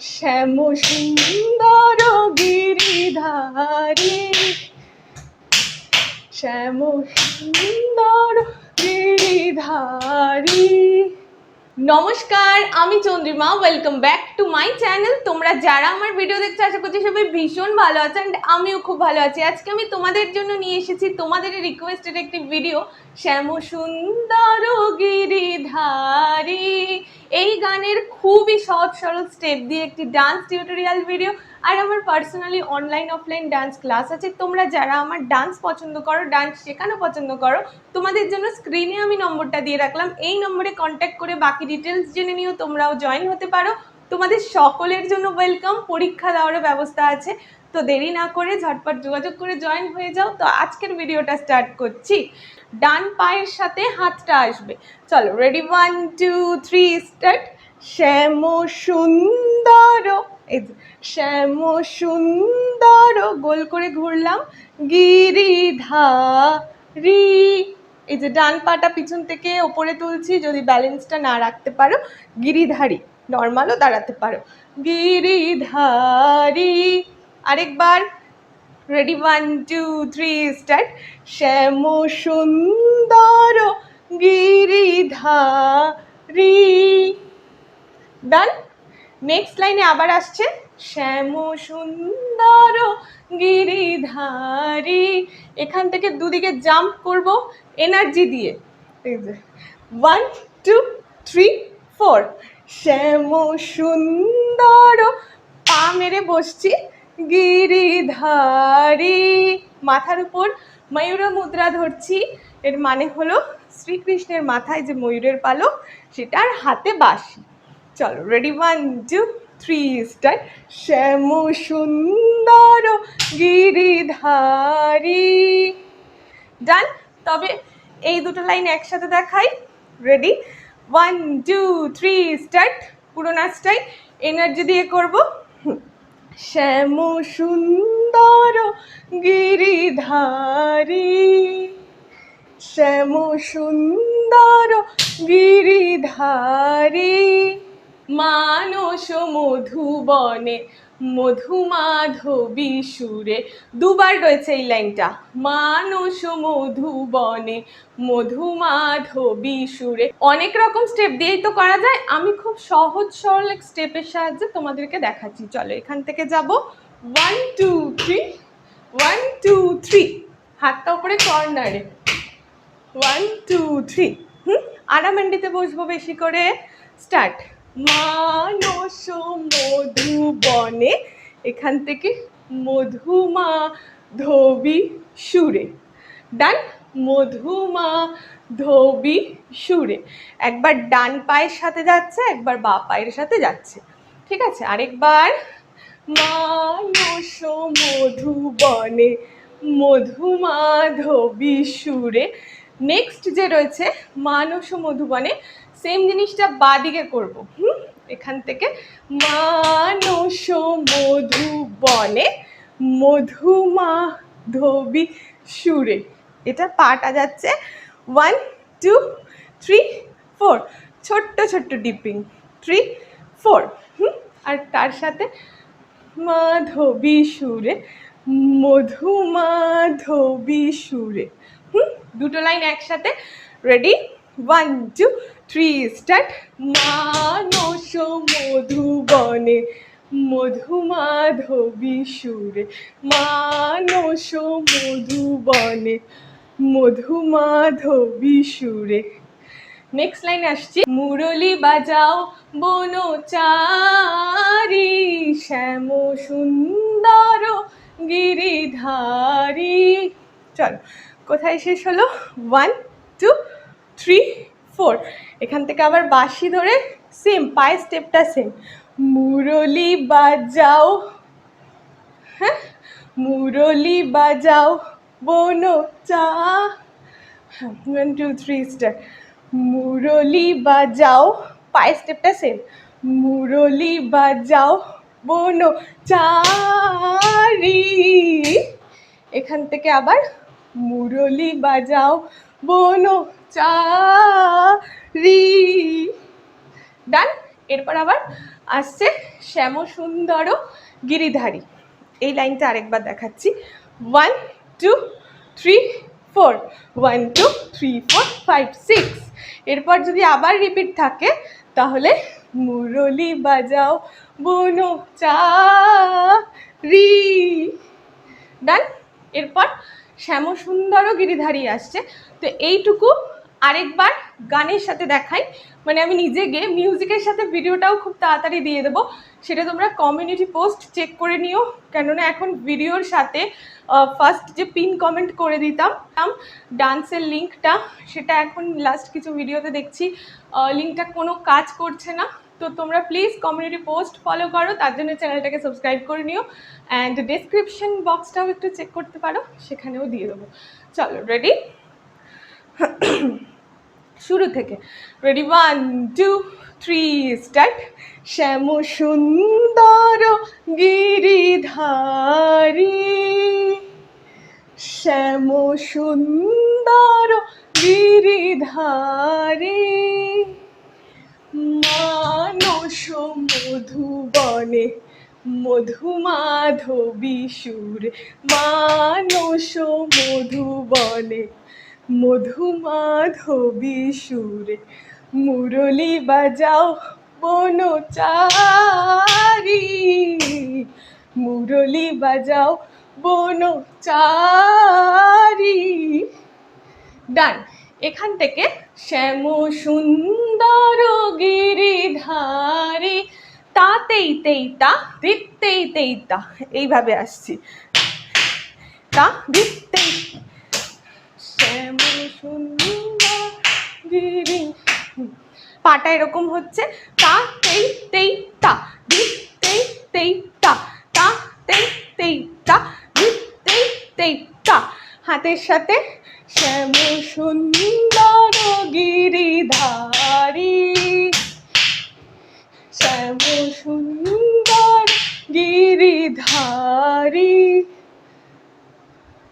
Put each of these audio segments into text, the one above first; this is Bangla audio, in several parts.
শ্যাম সুন্দর গিরিধারী। শ্যাম সুন্দর গিরিধারী। নমস্কার আমি Chandrima welcome back to my channel তোমরা যারা আমার ভিডিও দেখছ, আশা করছি সবাই ভীষণ ভালো আছে অ্যান্ড আমিও খুব ভালো আছি। আজকে আমি তোমাদের জন্য নিয়ে এসেছি তোমাদের রিকোয়েস্টেড একটি ভিডিও শ্যাম সুন্দর গিরিধারী। এই গানের খুবই সহজ, সরল স্টেপ দিয়ে একটি ডান্স টিউটোরিয়াল ভিডিও আর আমার personally online offline dance class আছে। তোমরা যারা আমার ডান্স পছন্দ করো ডান্স শেখানো পছন্দ করো, তোমাদের জন্য স্ক্রিনে আমি নম্বরটা দিয়ে রাখলাম। এই নম্বরে কন্ট্যাক্ট করে বাকি ডিটেলস জেনে নিও, তোমরাও জয়েন হতে পারো। তোমাদের সকলের জন্য ওয়েলকাম পরীক্ষা দেওয়ারও ব্যবস্থা আছে। তো দেরি না করে ঝটপট যোগাযোগ করে জয়েন হয়ে যাও। তো আজকের ভিডিওটা স্টার্ট করছি। ডান পায়ের সাথে হাতটা আসবে। চলো ready one two three start Shyam Sundar. এই শ্যাম সুন্দর। গোল করে ঘুরলাম। গিরিধারী। এই যে, ডান পাটা পিছন থেকে ওপরে তুলছি। যদি ব্যালেন্সটা না রাখতে পারো, গিরিধারী। নর্মালও দাঁড়াতে পারো। গিরিধারি, আরেকবার। Ready one two three start Shyam Sundar Giridhari done next লাইনে আবার আসছে। শ্যাম সুন্দর গিরিধারি। এখান থেকে দুদিকে জাম্প করব এনার্জি দিয়ে। One two three four Shyam Sundar. পা মেরে বসছি গিরিধারী। মাথার উপর ময়ূর মুদ্রা ধরছি। এর মানে হলো শ্রীকৃষ্ণের মাথায় যে ময়ূরের পালক, সেটার হাতে বাঁশি। চলো ready one two three start Shyam Sundar Giridhari. ডান তবে এই দুটো লাইন একসাথে দেখাই। Ready one two three start পুরো নাচটাই এনার্জি দিয়ে করব। শ্যাম সুন্দর গিরিধারী। শ্যাম সুন্দর গিরিধারী। মানস মধুবনে মধুমাধবী সুরে দুবার রয়েছে এই লাইনটা। মানস মধুবনে মধুমাধবী সুরে অনেক রকম স্টেপ দিয়েই তো করা যায়। আমি খুব সহজ সরল স্টেপের সাহায্যে তোমাদেরকে দেখাচ্ছি। চলো, এখান থেকে যাব। One two three one two three হাতটা উপরে কর্নারে ওয়ান টু থ্রি হুম? আরামান্ডিতে বসবো বেশি করে। স্টার্ট মানস মধুবনে, এখান থেকে মধুমা ধবি সুরে। ডান, মধুমা ধবি সুরে। একবার ডান পায়ের সাথে যাচ্ছে, একবার বা পায়ের সাথে যাচ্ছে। ঠিক আছে? আরেকবার, মানস মধুবনে মধুমাধবী সুরে। নেক্সট যে রয়েছে, মানস মধুবনে সেম জিনিসটা বাদিকে করব। হুম? এখান থেকে মানস মধুবনে মধুমাধবী সুরে। এটা পাটা যাচ্ছে ওয়ান টু থ্রি ফোর ছোট্ট ছোট্ট ডিপিং। থ্রি ফোর হুম? আর তার সাথে মাধবী সুরে মধুমাধবী সুরে। হুম? দুটো লাইন একসাথে। Ready one two three start মানস মধুবনে, মধুমাধবী সুরে। মানস মধুবনে, মধুমাধবী সুরে। নেক্সট লাইন আসছি। মুরলি বাজাও বনচারি, শ্যাম সুন্দর গিরিধারী। চলো, কোথায় শেষ হলো? ওয়ান টু থ্রি ফোর, এখান থেকে আবার বাঁশি ধরে সেম পায়ের স্টেপটা সেম মুরলি বাজাও হ্যাঁ? মুরলি বাজাও, বনো চা। ওয়ান টু থ্রি স্টার মুরলি বাজাও পায়ের স্টেপটা সেম মুরলি বাজাও, বনো চারি। এখান থেকে আবার মুরলি বাজাও, বনো চারি। ডান এরপর আবার আসছে শ্যাম সুন্দর গিরিধারী। এই লাইনটা আরেকবার দেখাচ্ছি। One two three four one two three four five six এরপর যদি আবার রিপিট থাকে, তাহলে মুরলি বাজাও বনো চা রি ডান এরপর শ্যামসুন্দরও গিরিধারী আসছে। তো এইটুকু আরেকবার গানের সাথে দেখাই। মানে আমি নিজে গিয়ে মিউজিকের সাথে ভিডিওটাও খুব তাড়াতাড়ি দিয়ে দেবো। সেটা তোমরা কমিউনিটি পোস্ট চেক করে নিও। কেননা এখন ভিডিওর সাথে ফার্স্ট যে পিন কমেন্ট করে দিতাম ডান্সের লিঙ্কটা সেটা এখন লাস্ট কিছু ভিডিওতে দেখছি। লিঙ্কটা কোনো কাজ করছে না। তো তোমরা প্লিজ কমিউনিটি পোস্ট ফলো করো। তার জন্য চ্যানেলটাকে সাবস্ক্রাইব করে নিও। অ্যান্ড ডেসক্রিপশন বক্সটাও একটু চেক করতে পারো। সেখানেও দিয়ে দেবো। চলো রেডি শুরু থেকে। Ready one two three start Shyam Sundar Giridhari. Shyam সুন্দর গিরিধারী। মানস মধুবনে মধুমাধবী সুর। মানস মধুবনে মধুমাধবী সুরে মুরলি বাজাও বনচারি। মুরলি বাজাও বনচারি। ডান, এখান থেকে শ্যাম সুন্দর গিরিধারী, তাতেই তেই তা, দিতেই তেই তা, এইভাবে আসছি। তা, দিতেই পাটা এরকম হচ্ছে। তা, তেই তেই, তা দিতেই তেই তা তা, তেই তেই, তা দিতেই তেই, তা। হাতের সাথে শ্যাম সুন্দর গিরিধারী। শ্যাম সুন্দর গিরিধারী।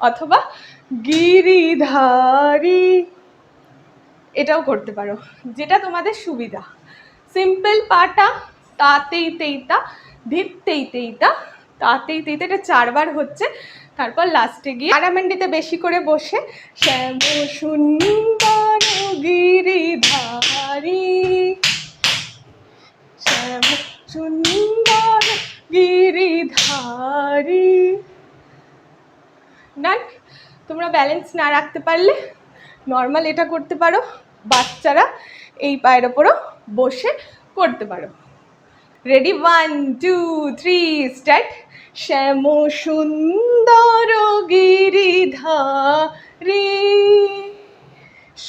অথবা গিরিধারী। এটাও করতে পারো, যেটা তোমাদের সুবিধা। সিম্পল পাটা, তাতেই তেইতা ধিতেই তেইতা, তাতেই তেইতা, এটা চারবার হচ্ছে। তারপর লাস্টে গিয়ে আরামান্ডিতে বেশি করে বসে, শ্যাম সুন্দর গিরিধারী। শ্যাম সুন্দর গিরিধারী। তোমরা ব্যালেন্স না রাখতে পারলে নর্মাল এটা করতে পারো, বাচ্চারা এই পায়ের ওপরও বসে করতে পারো। Ready one two three start Shyam Sundar Giridhari.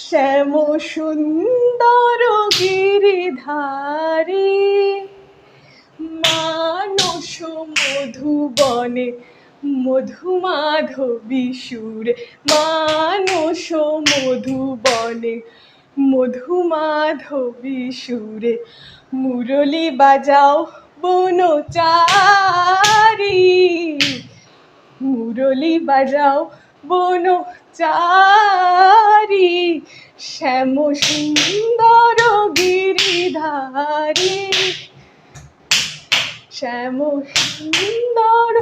Shyam সুন্দর গিরিধারী। মানস মধুবনে মধুমাধবী সুরে মানস মধুবনে মধুমাধবী সুরে মুরলি বাজাও বনচারি, মুরলি বাজাও বনচারি, শ্যাম সুন্দর গিরিধারী, শ্যাম সুন্দর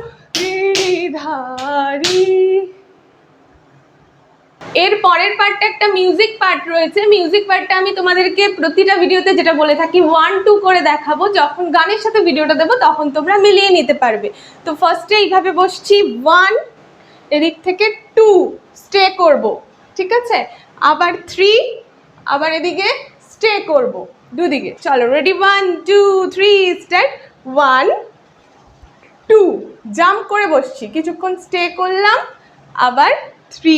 এর পরের পার্টটা একটা মিউজিক পার্ট রয়েছে। মিউজিক পার্টটা আমি তোমাদেরকে প্রতিটা ভিডিওতে যেটা বলে থাকি ওয়ান টু করে দেখাবো। যখন গানের সাথে ভিডিওটা দেবো, তখন তোমরা মিলিয়ে নিতে পারবে। তো ফার্স্টে এইভাবে বসছি ওয়ান এদিক থেকে টু স্টে করব। ঠিক আছে? আবার থ্রি আবার এদিকে স্টে করব। দুদিকে। চলো ready one two three start one two, jump করে বসছি। কিছুক্ষণ স্টে করলাম, আবার থ্রি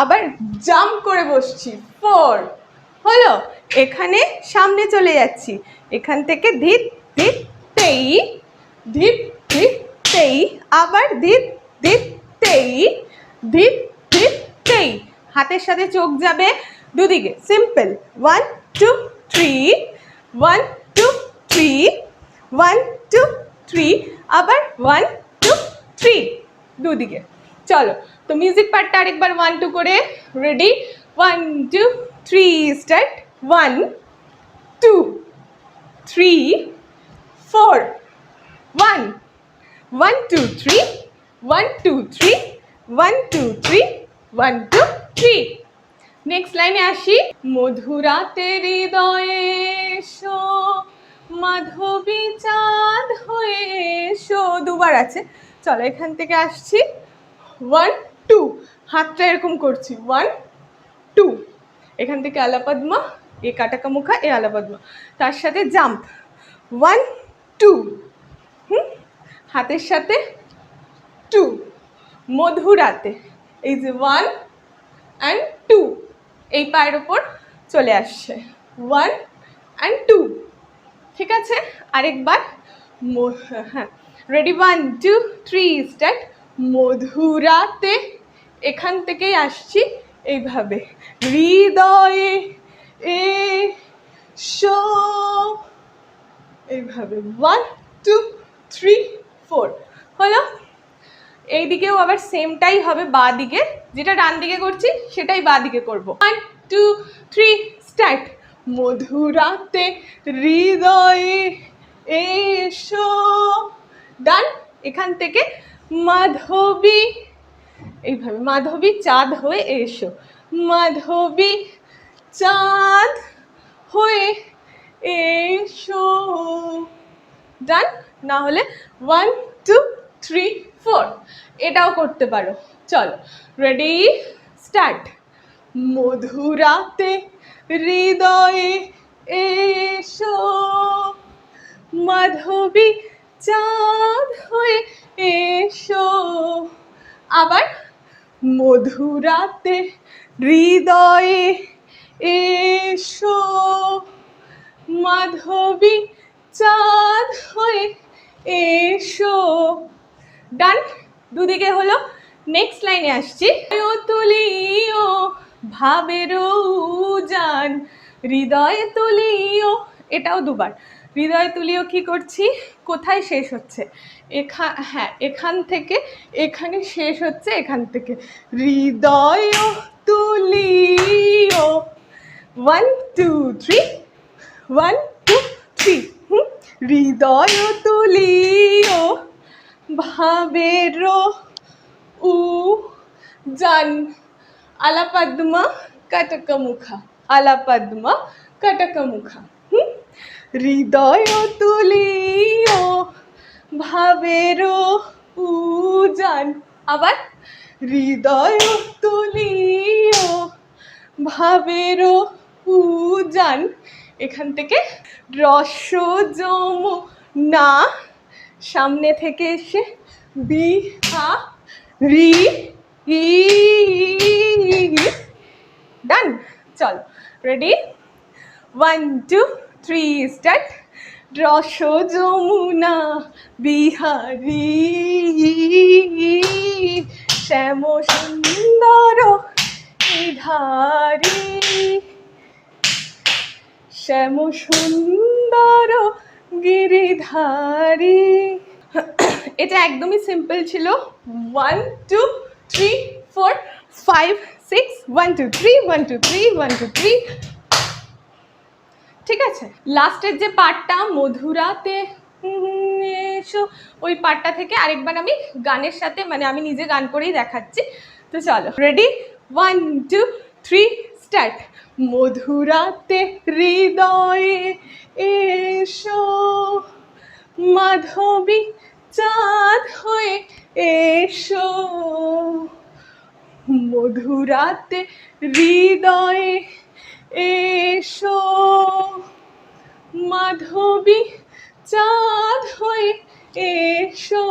আবার জাম্প করে বসছি। ফোর হলো? এখানে সামনে চলে যাচ্ছি। এখান থেকে ধিত ধিত তেই ধিত ধিত তেই, আবার ধিত ধিত তেই ধিত ধিত তেই। হাতের সাথে চোখ যাবে দুদিকে। Simple one two three one two three one two three আবার ওয়ান টু থ্রি দুদিকে চলো তো মিউজিক পার্টটা আরেকবার ওয়ান টু করে ready one two three start one two three four one one two three one two three one two three one two three next লাইনে আসি মধুরাতে হৃদয়ে এসো মাধবী চাঁদ হয়ে এসো। দুবার আছে। চলো, এখান থেকে আসছি। ওয়ান টু হাতটা এরকম করছি। ওয়ান টু এখান থেকে আলাপদ্মা, এ কাটাকা মুখা এ আলাপদ্মা। তার সাথে জাম্প ওয়ান টু হুম? হাতের সাথে টু মধুরাতে। এই যে ওয়ান অ্যান্ড টু এই পায়ের ওপর চলে আসছে। ওয়ান অ্যান্ড টু ঠিক আছে? আরেকবার। হ্যাঁ। Ready one two three start মধুরাতে এখান থেকেই আসছি এইভাবে। হৃদয়ে এ শো এইভাবে। ওয়ান টু থ্রি ফোর হলো? এই দিকেও আবার সেমটাই হবে বা দিকে যেটা ডান দিকে করছি, সেটাই বা দিকে করব। ওয়ান টু থ্রি স্টার্ট মধুরাতে হৃদয়ে এসো। ডান, এখান থেকে মাধবী। এইভাবে মাধবী চাঁদ হয়ে এসো। মাধবী চাঁদ হয়ে এসো। ডান, না হলে ওয়ান টু থ্রি ফোর এটাও করতে পারো। চলো রেডি স্টার্ট মধুরাতে হৃদয়ে এসো। মাধবী চাঁদ হয়ে এসো। আবার মধুরাতে হৃদয়ে এসো। মাধবী চাঁদ হয়ে এসো। ডান দুদিকে হলো। নেক্সট লাইনে আসছি। তুলিও ভাবেরও জান হৃদয়ে তুলিও, এটাও দুবার। হৃদয় তুলিও কি করছি? কোথায় শেষ হচ্ছে? এখান হ্যাঁ এখান থেকে, এখানে শেষ হচ্ছে এখান থেকে। হৃদয় তুলিও। One two three one two three হৃদয় তুলিও। ভাবেরও উ জান আলাপদ্মা কটকমুখা আলাপদ্মা কটকমুখা হুম হৃদয় তুলিও ভাবেরও উজান আবার হৃদয় তুলিও ভাবেরও উজান এখান থেকে রস জম না, সামনে থেকে এসে বি, হা, রি ডান চল ready one two three start রস যমুনা, বিহারি। শ্যাম সুন্দর ধারি। শ্যাম সুন্দর গিরিধারী। এটা একদমই সিম্পল ছিল। One two three four five six one two three one two three one two three ঠিক আছে? লাস্টের যে পার্টটা মধুরাতে এসো, ওই পার্টটা থেকে আরেকবার আমি গানের সাথে মানে আমি নিজে গান করেই দেখাচ্ছি। তো চলো ready one two three start মধুরাতে হৃদয়ে এসো, মাধবী চাঁদ হয়ে এসো। মধুরাতে হৃদয়ে এসো। মাধবী, চাঁদ হয়ে এসো।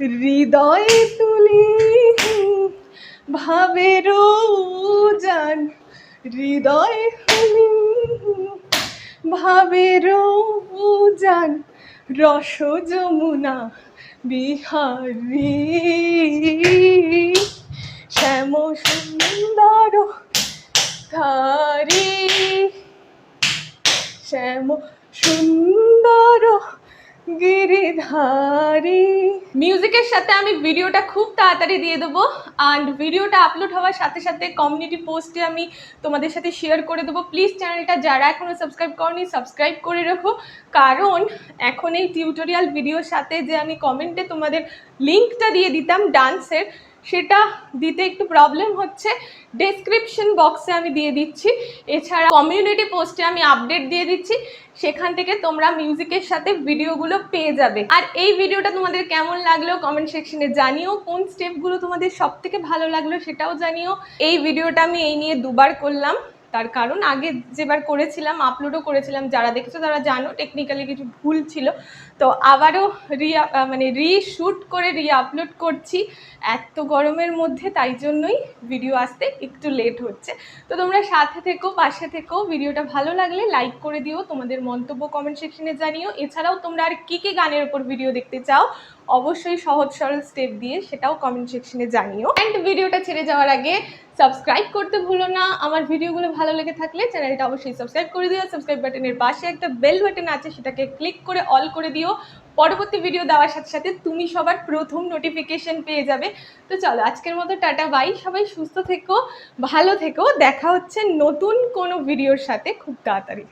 হৃদয়ে তুলি ভাবেরও জান হৃদয় ভাবেরও জান রস যমুনা বিহারী। শ্যাম সুন্দর ধারি। শ্যাম সুন্দর গিরিধারী। মিউজিকের সাথে আমি ভিডিওটা খুব তাড়াতাড়ি দিয়ে দেবো। অ্যান্ড ভিডিওটা আপলোড হওয়ার সাথে সাথে কমিউনিটি পোস্টে আমি তোমাদের সাথে শেয়ার করে দেবো। প্লিজ চ্যানেলটা যারা এখনও সাবস্ক্রাইব করনি সাবস্ক্রাইব করে রাখো। কারণ এখন এই টিউটোরিয়াল ভিডিওর সাথে যে আমি কমেন্টে তোমাদের লিঙ্কটা দিয়ে দিতাম ডান্সের সেটা দিতে একটু প্রবলেম হচ্ছে। ডেসক্রিপশন বক্সে আমি দিয়ে দিচ্ছি। এছাড়া কমিউনিটি পোস্টে আমি আপডেট দিয়ে দিচ্ছি। সেখান থেকে তোমরা মিউজিকের সাথে ভিডিওগুলো পেয়ে যাবে। আর এই ভিডিওটা তোমাদের কেমন লাগল কমেন্ট সেকশনে জানিও। কোন স্টেপগুলো তোমাদের সব থেকে ভালো লাগল সেটাও জানিও। এই ভিডিওটা আমি এই নিয়ে দুবার করলাম। তার কারণ আগে যেবার করেছিলাম আপলোডও করেছিলাম। যারা দেখেছ তারা জানো টেকনিক্যালি কিছু ভুল ছিল। তো আবারও রি মানে রিশুট করে রি আপলোড করছি। এত গরমের মধ্যে, তাই জন্যই ভিডিও আসতে একটু লেট হচ্ছে। তো তোমরা সাথে থেকো, পাশে থেকো। ভিডিওটা ভালো লাগলে লাইক করে দিও, তোমাদের মন্তব্য কমেন্ট সেকশনে জানিও। এছাড়াও তোমরা আর কী কী গানের ওপর ভিডিও দেখতে চাও, অবশ্যই সহজ সরল স্টেপ দিয়ে সেটাও কমেন্ট সেকশনে জানিও। অ্যান্ড ভিডিওটা ছেড়ে যাওয়ার আগে সাবস্ক্রাইব করতে ভুলো না। আমার ভিডিওগুলো ভালো লেগে থাকলে চ্যানেলটা অবশ্যই সাবস্ক্রাইব করে দিও। সাবস্ক্রাইব বাটনের পাশে একটা বেল বাটন আছে, সেটাকে ক্লিক করে অল করে দিও। পরবর্তী ভিডিও দেওয়ার সাথে সাথে তুমি সবার প্রথম নোটিফিকেশন পেয়ে যাবে। তো চলো, আজকের মতো টাটা বাই সবাই সুস্থ থেকো, ভালো থেকো। দেখা হচ্ছে নতুন কোনো ভিডিওর সাথে খুব তাড়াতাড়ি।